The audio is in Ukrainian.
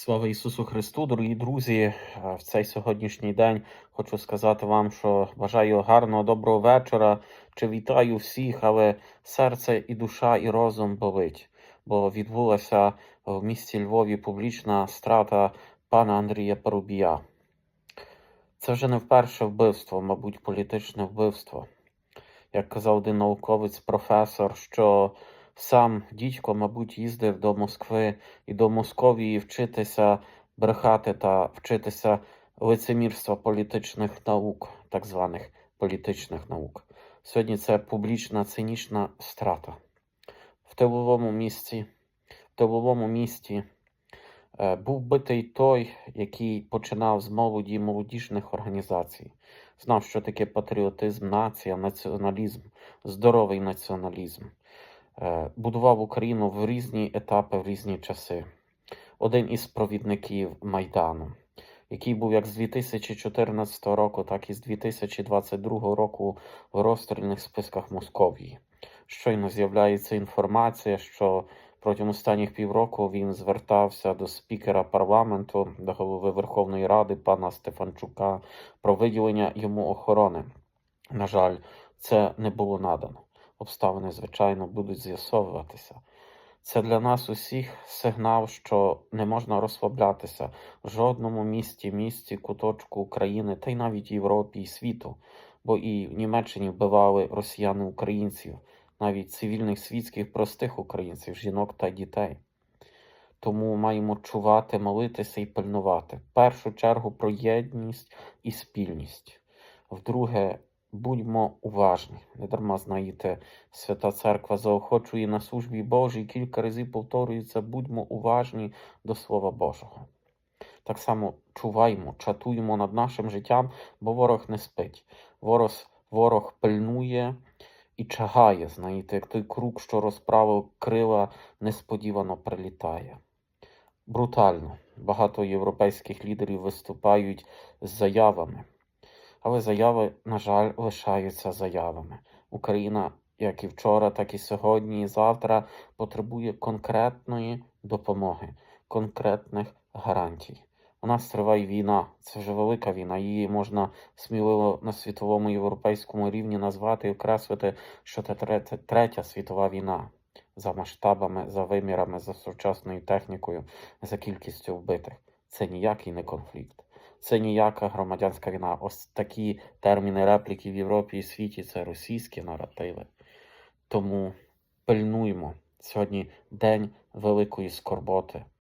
Слава Ісусу Христу, дорогі друзі! Е, В цей сьогоднішній день хочу сказати вам, що бажаю гарного доброго вечора. Чи вітаю всіх, але серце і душа, і розум болить, бо відбулася в місті Львові публічна страта пана Андрія Парубія. Це вже не вперше вбивство, мабуть, політичне вбивство. Як казав один науковець, професор, що сам дідько, мабуть, їздив до Москви і до Московії вчитися брехати та вчитися лицемірства політичних наук, так званих політичних наук. Сьогодні це публічна цинічна страта. В тиловому місті, в тиловому місті е, був битий той, який починав з молоді молодіжних організацій. Знав, що таке патріотизм, нація, націоналізм, здоровий націоналізм. Е, Будував Україну в різні етапи, в різні часи. Один із провідників Майдану, який був як з 2014 року, так і з 2022 року в розстрільних списках Московії. Щойно з'являється інформація, що протягом останніх півроку він звертався до спікера парламенту, до голови Верховної Ради пана Стефанчука про виділення йому охорони. На жаль, це не було надано. Обставини, звичайно, будуть з'ясовуватися. Це для нас усіх сигнал, що не можна розслаблятися в жодному місті, місті, куточку України, та й навіть Європі і світу, бо і в Німеччині вбивали росіяни українців, навіть цивільних світських простих українців, жінок та дітей. Тому маємо чувати, молитися і пильнувати. В першу чергу про єдність і спільність. Вдруге, будьмо уважні. Не дарма знаєте, Свята Церква заохочує на службі Божій кілька разів повторюється, будьмо уважні до Слова Божого. Так само чуваймо, чатуємо над нашим життям, бо ворог не спить. Ворог, ворог пильнує і чагає, знаєте, як той круг, що розправив крила, несподівано прилітає. Брутально. Багато європейських лідерів виступають з заявами. Але заяви, на жаль, лишаються заявами. Україна, як і вчора, так і сьогодні, і завтра, потребує конкретної допомоги, конкретних гарантій. У нас триває війна, це вже велика війна. Її можна сміливо на світовому європейському рівні назвати і окреслити, що це третя, світова війна за масштабами, за вимірами, за сучасною технікою, за кількістю вбитих. Це ніякий не конфлікт. Це ніяка громадянська війна. Ось такі терміни репліки в Європі і світі це російські наративи. Тому пильнуємо Сьогодні день великої скорботи.